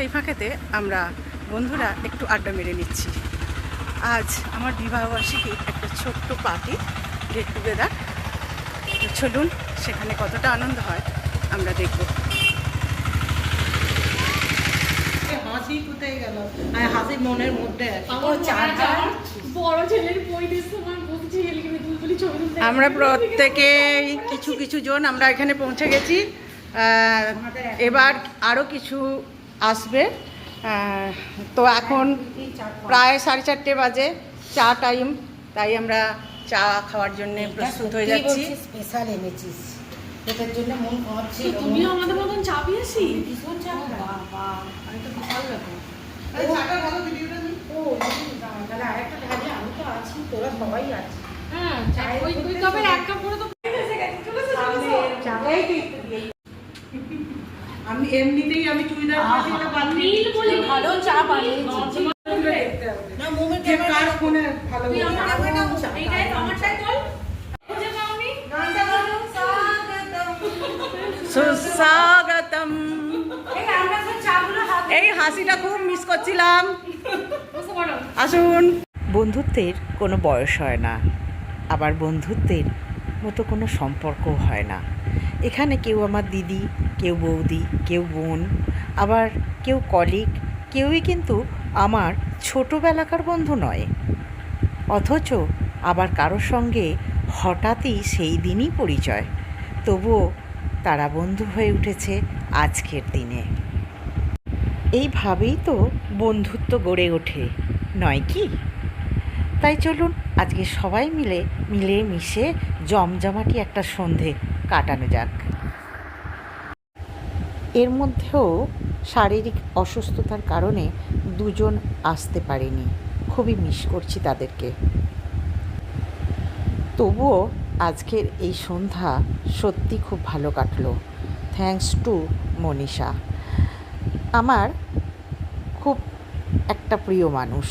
সেই ফাঁকেতে আমরা বন্ধুরা একটু আড্ডা মেরে নিচ্ছি। আজ আমার বিবাহবার্ষিকীর একটা ছোট্ট পার্টি গেট টুগেদার তো চলুন সেখানে কতটা আনন্দ হয় আমরা দেখব। হাসি কোথায় গেল? হাসি মনের মধ্যে বড় ছেলের বই আমরা প্রত্যেকেই কিছু কিছু জন আমরা এখানে পৌঁছে গেছি। এবার আরও কিছু আসবে। তো এখন প্রায় সাড়ে চারটে বাজে চা টাইম তাই আমরা চা খাওয়ার জন্য প্রস্তুত হয়ে যাচ্ছি। স্পেশাল এনেছিস। এটার জন্য মন কাঁপছে তুমিও আমাদের মতন চা পিয়েছি? ভীষণ চাপ বাবা আমি তো বিশাল ব্যাপার ও। তাহলে আরেকটা ঢালি আমি তো আছি তোরা সবাই আছি হ্যাঁ ওই দুই কাপের এক কাপ করে তো আমি এমনিতেই আমি চুড়িদার এটা বাদ নীল বলে ভালো চা বানিয়েছি। না মোমের যে কার ফোনে ভালো তুই আমার এইটাই আমারটাই বল খুঁজে পাওনি সুস্বাগতম। এই এই হাসিটা খুব মিস করছিলাম। আসুন। বন্ধুত্বের কোনো বয়স হয় না। আবার বন্ধুত্বের মতো কোনো সম্পর্ক হয় না। এখানে কেউ আমার দিদি, কেউ বৌদি, কেউ বোন, আবার কেউ কলিগ কেউই কিন্তু আমার ছোটোবেলাকার বন্ধু নয়। অথচ আবার কারোর সঙ্গে হঠাৎই সেই দিনই পরিচয়। তবুও তারা বন্ধু হয়ে উঠেছে আজকের দিনে। এইভাবেই তো বন্ধুত্ব গড়ে ওঠে, নয় কি? তাই চলুন আজকে সবাই মিলে মিলে মিশে জমজমাটি একটা সন্ধে কাটানো যাক। এর মধ্যেও শারীরিক অসুস্থতার কারণে দুজন আসতে পারেনি। খুবই মিস করছি তাদেরকে। তবুও আজকের এই সন্ধ্যা সত্যি খুব ভালো কাটলো। Thanks to Manisha. আমার খুব একটা প্রিয় মানুষ।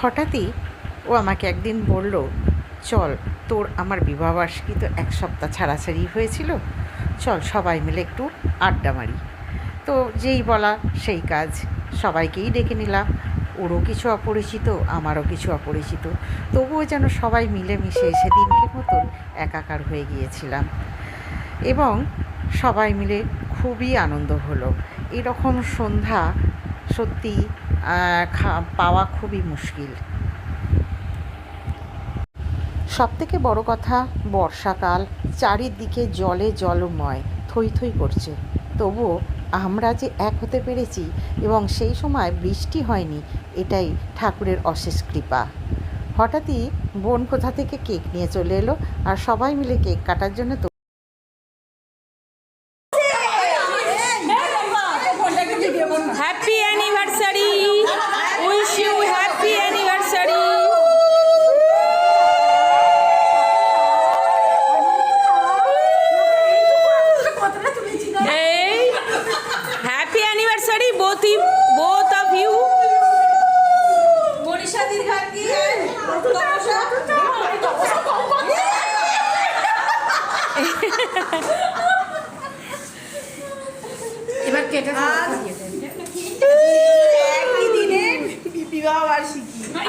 হঠাৎই ও আমাকে একদিন বলল, চল তোর আমার বিবাহবার্ষিকী তো এক সপ্তাহ ছাড়াছাড়ি হয়েছিল। চল সবাই মিলে একটু আড্ডা মারি। তো যেই বলা সেই কাজ সবাইকেই ডেকে নিলাম। ওরও কিছু অপরিচিত, আমারও কিছু অপরিচিত। তবুও যেন সবাই মিলেমিশে সেদিনকে মতন একাকার হয়ে গিয়েছিলাম। এবং সবাই মিলে খুবই আনন্দ হলো। এরকম সন্ধ্যা সত্যি পাওয়া খুবই মুশকিল। সব থেকে বড় কথা, বর্ষাকাল চারিদিকে জলে জলময়, থই থই করছে। তবুও আমরা যে এক হতে পেরেছি এবং সেই সময় বৃষ্টি হয়নি, এটাই ঠাকুরের অশেষ কৃপা। হঠাৎই বোন কোথা থেকে কেক নিয়ে চলে এলো, আর সবাই মিলে কেক কাটার জন্য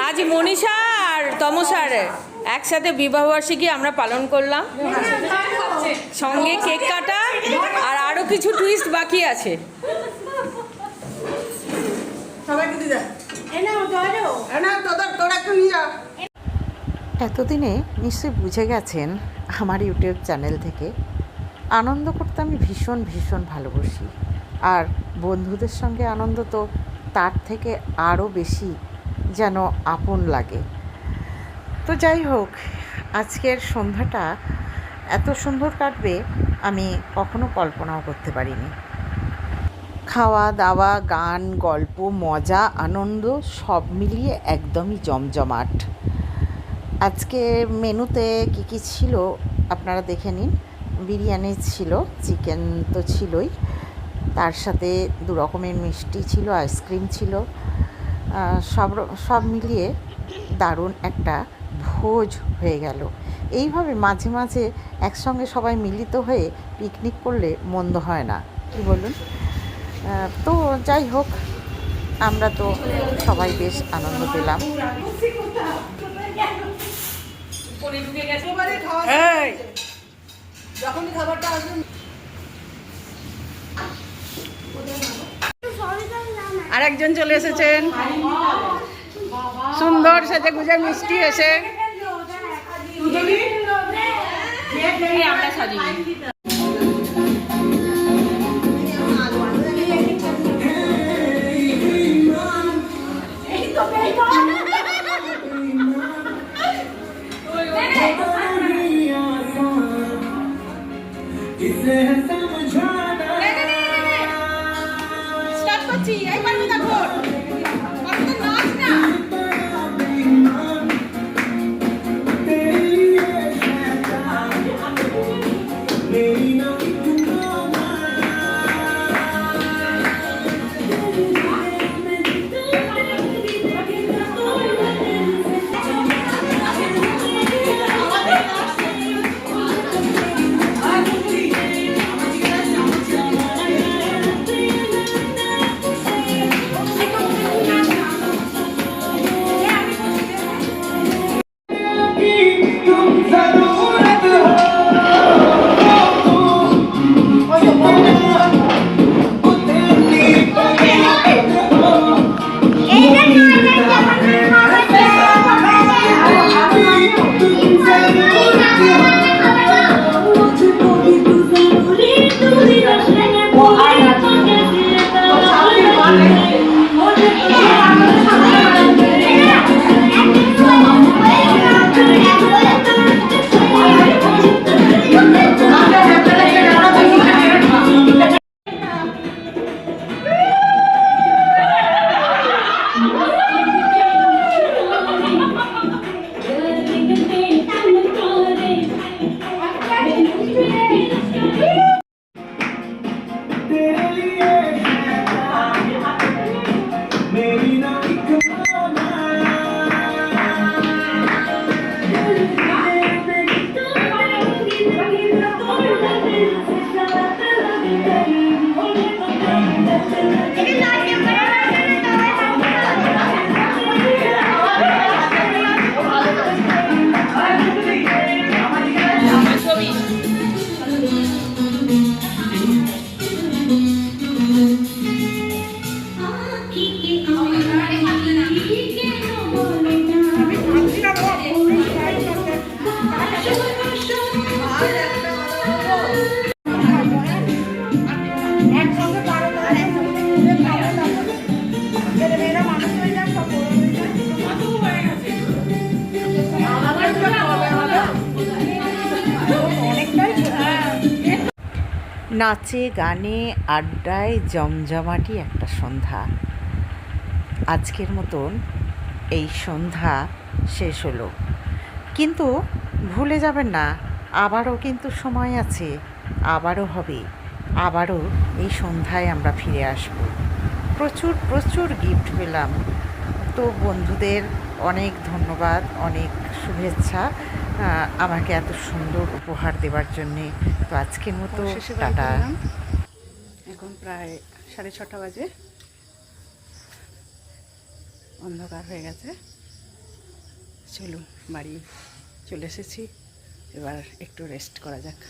আজ মনীষা আর তমসার একসাথে বিবাহবার্ষিকী আমরা পালন করলাম। সঙ্গে কেক কাটা আর আরও কিছু টুইস্ট বাকি আছে। এতদিনে নিশ্চয়ই বুঝে গেছেন আমার ইউটিউব চ্যানেল থেকে আনন্দ করতে আমি ভীষণ ভীষণ ভালোবাসি। আর বন্ধুদের সঙ্গে আনন্দ তো তার থেকে আরও বেশি। যেন আপন লাগে। তো যাই হোক, আজকের সন্ধ্যাটা এত সুন্দর কাটবে আমি কখনো কল্পনাও করতে পারিনি। খাওয়া, দাওয়া, গান, গল্প, মজা, আনন্দ সব মিলিয়ে একদমই জমজমাট। আজকে মেনুতে কী কী ছিল আপনারা দেখে নিন। বিরিয়ানি ছিল, চিকেন তো ছিলই। তার সাথে দু রকমের মিষ্টি ছিল, আইসক্রিম ছিল। সব সব মিলিয়ে দারুণ একটা ভোজ হয়ে গেল। এইভাবে মাঝে মাঝে একসঙ্গে সবাই মিলিত হয়ে পিকনিক করলে মন্দ হয় না। কি বলুন? তো যাই হোক আমরা তো সবাই বেশ আনন্দ পেলাম। খাবারটা আসবে আর একজন চলে এসেছেন। সুন্দর সাথে গুজে মিষ্টি এসে আমরা সাজিয়ে নাচে, গানে, আড্ডায়, জমজমাটি একটা সন্ধ্যা। আজকের মতন এই সন্ধ্যা শেষ হলো। কিন্তু ভুলে যাবেন না, আবারও কিন্তু সময় আছে, আবারও হবে, আবারও এই সন্ধ্যায় আমরা ফিরে আসব। প্রচুর প্রচুর গিফট পেলাম। তো বন্ধুদের অনেক ধন্যবাদ, অনেক শুভেচ্ছা। আমাকে এত সুন্দর উপহার দেওয়ার জন্যে। তো আজকের মতো টাটা। এখন প্রায় সাড়ে ছটা বাজে। অন্ধকার হয়ে গেছে। চলুন বাড়ি চলে এসেছি। এবার একটু রেস্ট করা যাক।